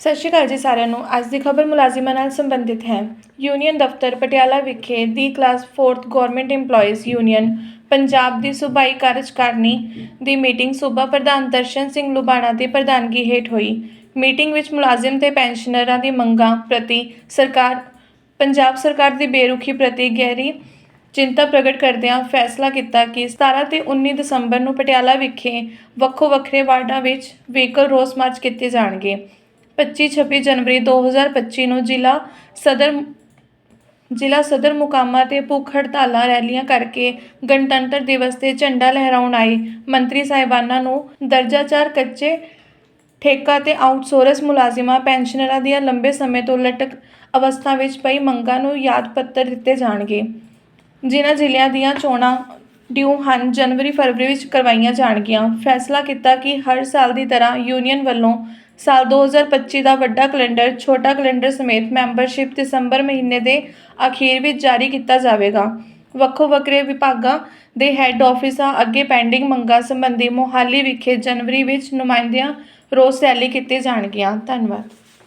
ਸਤਿ ਸ਼੍ਰੀ ਅਕਾਲ ਜੀ ਸਾਰਿਆਂ ਨੂੰ। ਅੱਜ ਦੀ ਖਬਰ ਮੁਲਾਜ਼ਮਾਂ ਨਾਲ ਸੰਬੰਧਿਤ ਹੈ। ਯੂਨੀਅਨ ਦਫ਼ਤਰ ਪਟਿਆਲਾ ਵਿਖੇ ਦੀ class 4th government EMPLOYEES union Punjab ਦੀ ਸੂਬਾਈ ਕਾਰਜਕਾਰਨੀ ਦੀ ਮੀਟਿੰਗ ਸੂਬਾ ਪ੍ਰਧਾਨ ਦਰਸ਼ਨ ਸਿੰਘ ਲੁਬਾਣਾ ਦੀ ਪ੍ਰਧਾਨਗੀ ਹੇਠ ਹੋਈ। ਮੀਟਿੰਗ ਵਿੱਚ ਮੁਲਾਜ਼ਮ ਤੇ ਪੈਨਸ਼ਨਰਾਂ ਦੀ ਮੰਗਾਂ ਪ੍ਰਤੀ ਸਰਕਾਰ, ਪੰਜਾਬ ਸਰਕਾਰ ਦੀ ਬੇਰੁਖੀ ਪ੍ਰਤੀ ਗਹਿਰੀ ਚਿੰਤਾ ਪ੍ਰਗਟ ਕਰਦਿਆਂ ਫੈਸਲਾ ਕੀਤਾ ਕਿ 17 ਤੇ 19 ਦਸੰਬਰ ਨੂੰ ਪਟਿਆਲਾ ਵਿਖੇ ਵੱਖੋ ਵੱਖਰੇ ਵਾਰਡਾਂ ਵਿੱਚ ਵਹੀਕਲ ਰੋਸ ਮਾਰਚ ਕੀਤੇ ਜਾਣਗੇ। 25-26 ਜਨਵਰੀ 2025 ਨੂੰ ਜ਼ਿਲ੍ਹਾ ਸਦਰ ਜ਼ਿਲ੍ਹਾ ਸਦਰ ਮੁਕਾਮਾਂ ਤੇ ਭੁੱਖ ਹੜਤਾਲਾਂ, ਰੈਲੀਆਂ ਕਰਕੇ ਗਣਤੰਤਰ ਦਿਵਸ ਤੇ ਝੰਡਾ ਲਹਿਰਾਉਣ ਆਏ ਮੰਤਰੀ ਸਾਹਿਬਾਨਾਂ ਨੂੰ ਦਰਜਾ ਚਾਰ ਕੱਚੇ ਠੇਕਾ ਤੇ ਆਊਟਸੋਰਸ ਮੁਲਾਜ਼ਮਾਂ, ਪੈਨਸ਼ਨਰਾਂ ਦੀਆਂ ਲੰਬੇ ਸਮੇਂ ਤੋਂ ਲਟਕ ਅਵਸਥਾ ਵਿੱਚ ਪਈ ਮੰਗਾਂ ਨੂੰ ਯਾਦ ਪੱਤਰ ਦਿੱਤੇ ਜਾਣਗੇ। ਜਿਨ੍ਹਾਂ ਜ਼ਿਲ੍ਹਿਆਂ ਦੀਆਂ ਚੋਣਾਂ ਡਿਊ ਹਨ। ਜਨਵਰੀ, ਫਰਵਰੀ ਵਿੱਚ ਕਰਵਾਈਆਂ ਜਾਣਗੀਆਂ। ਫੈਸਲਾ ਕੀਤਾ ਕਿ ਹਰ ਸਾਲ ਦੀ ਤਰ੍ਹਾਂ ਯੂਨੀਅਨ ਵੱਲੋਂ ਸਾਲ 2025 ਦਾ ਵੱਡਾ ਕੈਲੰਡਰ, ਛੋਟਾ ਕੈਲੰਡਰ ਸਮੇਤ ਮੈਂਬਰਸ਼ਿਪ ਦਸੰਬਰ ਮਹੀਨੇ ਦੇ ਅਖੀਰ ਵਿੱਚ ਜਾਰੀ ਕੀਤਾ ਜਾਵੇਗਾ। ਵੱਖੋ ਵੱਖਰੇ ਵਿਭਾਗਾਂ ਦੇ ਹੈੱਡ ਆਫਿਸਾਂ ਅੱਗੇ ਪੈਂਡਿੰਗ ਮੰਗਾਂ ਸੰਬੰਧੀ ਮੋਹਾਲੀ ਵਿਖੇ ਜਨਵਰੀ ਵਿੱਚ ਨੁਮਾਇੰਦਿਆਂ ਰੋਸ ਰੈਲੀ ਕੀਤੀ ਜਾਣਗੀਆਂ। ਧੰਨਵਾਦ।